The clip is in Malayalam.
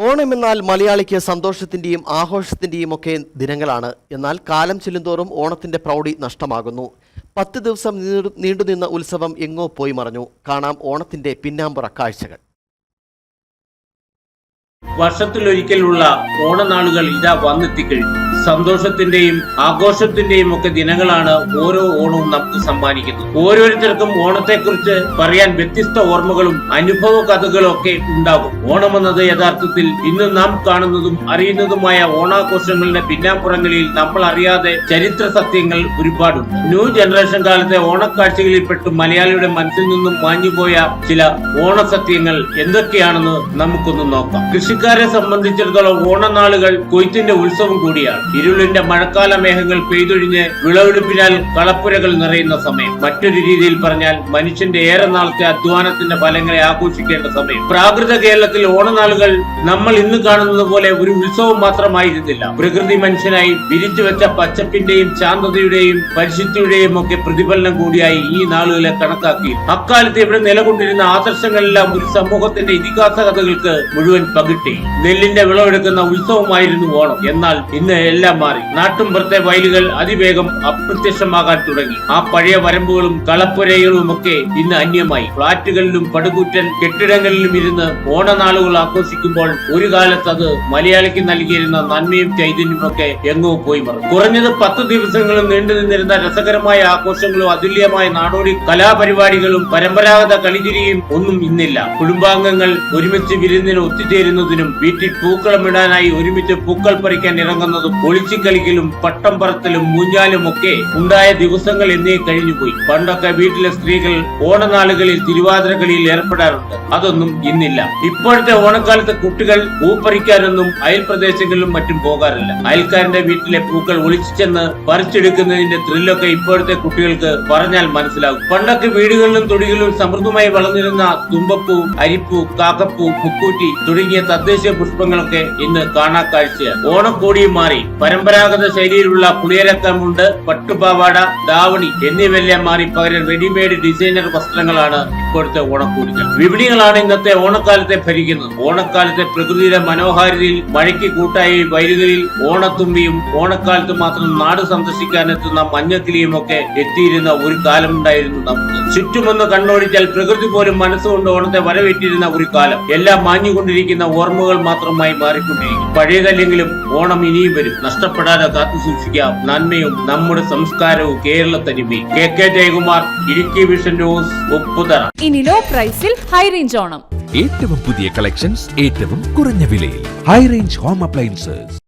ഓണം എന്നാൽ മലയാളിക്ക് സന്തോഷത്തിന്റെയും ആഘോഷത്തിന്റെയും ഒക്കെ ദിനങ്ങളാണ്. എന്നാൽ കാലം ചെല്ലുന്തോറും ഓണത്തിന്റെ പ്രൗഢി നഷ്ടമാകുന്നു. പത്ത് ദിവസം നീണ്ടു- നീണ്ടുനിന്ന ഉത്സവം എങ്ങോ പോയി മറഞ്ഞു. കാണാം ഓണത്തിന്റെ പിന്നാമ്പുറ കാഴ്ചകൾ. വർഷത്തിലൊരിക്കലുള്ള ഓണനാളുകൾ ഇതാ വന്നെത്തിക്കഴിഞ്ഞു. സന്തോഷത്തിന്റെയും ആഘോഷത്തിന്റെയും ഒക്കെ ദിനങ്ങളാണ് ഓരോ ഓണവും നമുക്ക് സമ്മാനിക്കുന്നത്. ഓരോരുത്തർക്കും ഓണത്തെക്കുറിച്ച് പറയാൻ വ്യത്യസ്ത ഓർമ്മകളും അനുഭവ കഥകളും ഒക്കെ ഉണ്ടാകും. ഓണം എന്നത് യഥാർത്ഥത്തിൽ ഇന്ന് നാം കാണുന്നതും അറിയുന്നതുമായ ഓണാഘോഷങ്ങളുടെ പിന്നാമ്പുറങ്ങളിൽ നമ്മൾ അറിയാതെ ചരിത്ര സത്യങ്ങൾ ഒരുപാടുണ്ട്. ന്യൂ ജനറേഷൻ കാലത്തെ ഓണക്കാഴ്ചകളിൽപ്പെട്ട് മലയാളിയുടെ മനസ്സിൽ നിന്നും മാഞ്ഞുപോയ ചില ഓണസത്യങ്ങൾ എന്തൊക്കെയാണെന്ന് നമുക്കൊന്ന് നോക്കാം. കൃഷിക്കാരെ സംബന്ധിച്ചിടത്തോളം ഓണനാളുകൾ കൊയ്ത്തിന്റെ ഉത്സവം കൂടിയാണ്. ഇരുളിന്റെ മഴക്കാല മേഘങ്ങൾ പെയ്തൊഴിഞ്ഞ് വിളവെടുപ്പിനാൽ കളപ്പുരകൾ നിറയുന്ന സമയം. മറ്റൊരു രീതിയിൽ പറഞ്ഞാൽ മനുഷ്യന്റെ ഏറെ നാളത്തെ അധ്വാനത്തിന്റെ ഫലങ്ങളെ ആഘോഷിക്കേണ്ട സമയം. പ്രാകൃത കേരളത്തിൽ ഓണനാളുകൾ നമ്മൾ ഇന്ന് കാണുന്നത് പോലെ ഒരു ഉത്സവം മാത്രമായിരുന്നില്ല. പ്രകൃതി മനുഷ്യനായി വിരിച്ചു വെച്ച പച്ചപ്പിന്റെയും ശാന്തതയുടെയും പരിശുദ്ധിയുടെയും ഒക്കെ പ്രതിഫലനം കൂടിയായി ഈ നാളുകളെ കണക്കാക്കി. അക്കാലത്ത് ഇവിടെ നിലകൊണ്ടിരുന്ന ആദർശങ്ങളെല്ലാം ഒരു സമൂഹത്തിന്റെ ഇതിഹാസ കഥകൾക്ക് മുഴുവൻ പകിട്ടി. നെല്ലിന്റെ വിളവെടുക്കുന്ന ഉത്സവമായിരുന്നു ഓണം. എന്നാൽ ഇന്ന് എല്ലാം മാറി. നാട്ടുമ്പുറത്തെ വയലുകൾ അതിവേഗം അപ്രത്യക്ഷമാകാൻ തുടങ്ങി. ആ പഴയ വരമ്പുകളും കളപ്പുരകളും ഒക്കെ ഇന്ന് അന്യമായി. ഫ്ളാറ്റുകളിലും പടുകൂറ്റൻ കെട്ടിടങ്ങളിലും ഇരുന്ന് ഓണനാളുകൾ ആഘോഷിക്കുമ്പോൾ ഒരു കാലത്ത് അത് മലയാളിക്ക് നൽകിയിരുന്ന നന്മയും ചൈതന്യവും ഒക്കെ എങ്ങോ പോയി മറന്നു. കുറഞ്ഞത് പത്ത് ദിവസങ്ങളും നീണ്ടു നിന്നിരുന്ന രസകരമായ ആഘോഷങ്ങളും അതുല്യമായ നാടോടി കലാപരിപാടികളും പരമ്പരാഗത കളിചിരിയും ഒന്നും ഇന്നില്ല. കുടുംബാംഗങ്ങൾ ഒരുമിച്ച് വിരുന്നിന് ഒത്തുചേരുന്നതിനും വീട്ടിൽ പൂക്കളം ഇടാനായി ഒരുമിച്ച് പൂക്കൾ പറിക്കാൻ ഇറങ്ങുന്നതും ഒളിച്ചു കളിക്കലും പട്ടം പറത്തലും മൂഞ്ഞാലും ഒക്കെ ഉണ്ടായ ദിവസങ്ങൾ എന്നേ കഴിഞ്ഞുപോയി. പണ്ടൊക്കെ വീട്ടിലെ സ്ത്രീകൾ ഓണനാളുകളിൽ തിരുവാതിര കളിയിൽ ഏർപ്പെടാറുണ്ട്. അതൊന്നും ഇന്നില്ല. ഇപ്പോഴത്തെ ഓണക്കാലത്ത് കുട്ടികൾ പൂപ്പറിക്കാനൊന്നും അയൽപ്രദേശങ്ങളിലും അയൽ പ്രദേശങ്ങളിലും മറ്റും പോകാറില്ല. അയൽക്കാരന്റെ വീട്ടിലെ പൂക്കൾ ഒളിച്ചു ചെന്ന് പറിച്ചെടുക്കുന്നതിന്റെ ത്രില്ലൊക്കെ ഇപ്പോഴത്തെ കുട്ടികൾക്ക് പറഞ്ഞാൽ മനസ്സിലാകും. പണ്ടൊക്കെ വീടുകളിലും തൊടികളിലും സമൃദ്ധമായി വളർന്നിരുന്ന തുമ്പപ്പൂ അരിപ്പൂ കാക്കപ്പൂ മുക്കൂറ്റി തുടങ്ങിയ തദ്ദേശീയ പുഷ്പങ്ങളൊക്കെ ഇന്ന് കാണാ കാഴ്ചയാണ്. ഓണക്കോടിയും മാറി. പരമ്പരാഗത ശൈലിയിലുള്ള പുളിയരത്തമുണ്ട് പട്ടുപാവാട ദാവണി എന്നിവയെല്ലാം മാറി പകരം റെഡിമെയ്ഡ് ഡിസൈനർ വസ്ത്രങ്ങളാണ് ഇപ്പോഴത്തെ ഓണക്കോടികൾ വിപണികളാണ് ഇന്നത്തെ ഓണക്കാലത്തെ ഭരിക്കുന്നത്. ഓണക്കാലത്തെ പ്രകൃതിയുടെ മനോഹാരിതയിൽ മഴയ്ക്ക് കൂട്ടായി വയലുകളിൽ ഓണത്തുമ്പിയും ഓണക്കാലത്ത് മാത്രം നാട് സന്ദർശിക്കാനെത്തുന്ന മഞ്ഞക്കിളിയും ഒക്കെ എത്തിയിരുന്ന ഒരു കാലമുണ്ടായിരുന്നു നമുക്ക്. ചുറ്റുമൊന്ന് കണ്ണോടിച്ചാൽ പ്രകൃതി പോലും മനസ്സുകൊണ്ട് ഓണത്തെ വരവേറ്റിരുന്ന ഒരു കാലം. എല്ലാം മാഞ്ഞുകൊണ്ടിരിക്കുന്ന ഓർമ്മകൾ മാത്രമായി മാറിക്കൊണ്ടിരിക്കും പഴയതല്ലെങ്കിലും ഓണം ഇനിയും വരും. നഷ്ടപ്പെടാതെ കാത്തു സൂക്ഷിക്കാം. നന്മയും നമ്മുടെ സംസ്കാരവും Kerala തനിമയും K K Jayakumar Idukki vision news Upputhara. ഇനി ലോ പ്രൈസിൽ ഹൈ റേഞ്ച് ഓണം. ഏറ്റവും പുതിയ കളക്ഷൻസ് ഏറ്റവും കുറഞ്ഞ വിലയിൽ. High range home appliances